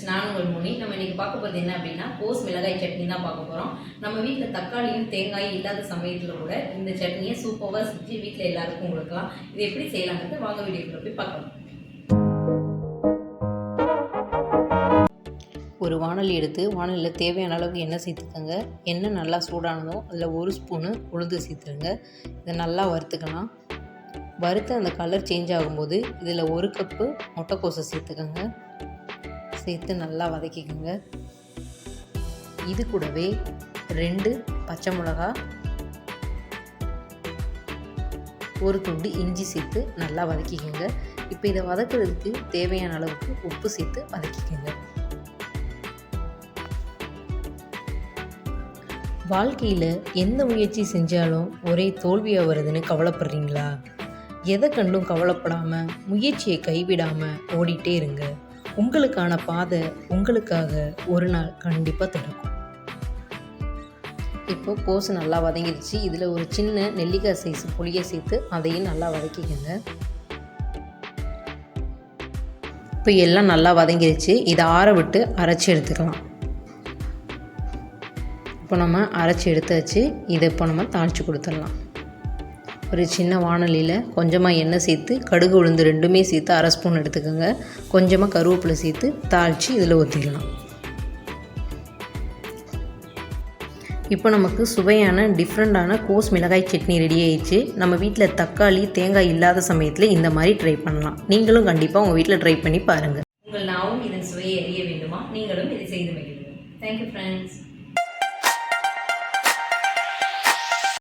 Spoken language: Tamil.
ஃப்ரெண்ட்ஸ் நான் உங்கள் முனி. நம்ம இன்னைக்கு பார்க்க போகிறது என்ன அப்படின்னா கோஸ் மிளகாய் சட்னி தான் பார்க்க போகிறோம் நம்ம வீட்டில் தக்காளியும் தேங்காயும் இல்லாத சமயத்தில் கூட இந்த சட்னியை சூப்பராக செஞ்சு வீட்டில் எல்லாருக்கும் கொடுக்கலாம். இது எப்படி செய்யலாங்கிறது வாங்க வீடியோக்குள்ள போய் பார்க்கலாம். ஒரு வானல் எடுத்து வானலில் தேவையான அளவுக்கு எண்ணெய் சேர்த்துக்கோங்க. எண்ணெய் நல்லா சூடானதோ அதில் ஒரு ஸ்பூனு உளுந்து சேர்த்துருங்க இதை நல்லா வறுத்துக்கலாம். வறுத்து அந்த கலர் சேஞ்ச் ஆகும்போது இதில் ஒரு கப்பு முட்டைக்கோசை சேர்த்துக்கோங்க. சேர்த்து நல்லா வதக்கிக்கோங்க. இது கூடவே ரெண்டு பச்சை மிளகா ஒரு துண்டு இஞ்சி சேர்த்து நல்லா வதக்கிக்கோங்க. இப்போ இதை வதக்குறதுக்கு தேவையான அளவுக்கு உப்பு சேர்த்து வதக்கிக்கோங்க. வாழ்க்கையில் எந்த முயற்சி செஞ்சாலும் ஒரே தோல்வியாக வருதுன்னு கவலைப்படுறீங்களா? எதை கண்டும் கவலைப்படாமல் முயற்சியை கைவிடாமல் ஓடிட்டே இருங்க. உங்களுக்கான பாதை உங்களுக்காக ஒரு நாள் கண்டிப்பாக திறக்கும். இப்போ கோஸ் நல்லா வதங்கிடுச்சு இதில் ஒரு சின்ன நெல்லிக்காய் சைஸ் புளியை சேர்த்து அதையும் நல்லா வதக்கிக்கோங்க. இப்போ எல்லாம் நல்லா வதங்கிடுச்சு இதை ஆற விட்டு அரைச்சி எடுத்துக்கலாம். இப்போ நம்ம அரைச்சி எடுத்தாச்சு. இதை இப்போ நம்ம தாளித்து கொடுத்துடலாம். ஒரு சின்ன வானலியில் கொஞ்சமாக எண்ணெய் சேர்த்து கடுகு உளுந்து ரெண்டுமே சேர்த்து அரை ஸ்பூன் எடுத்துக்கோங்க. கொஞ்சமாக கருவேப்பிலை சேர்த்து தாளித்து இதில் ஊற்றிக்கலாம் இப்போ நமக்கு சுவையான டிஃப்ரெண்ட்டான கோஸ் மிளகாய் சட்னி ரெடி ஆயிடுச்சு. நம்ம வீட்டில் தக்காளி தேங்காய் இல்லாத சமயத்தில் இந்த மாதிரி ட்ரை பண்ணலாம். நீங்களும் கண்டிப்பாக உங்கள் வீட்டில் ட்ரை பண்ணி பாருங்கள் உங்கள் நாவும் இதன் சுவையை அறிய வேண்டுமா? நீங்களும் இதை செய்து மகிழுங்கள். Thank you friends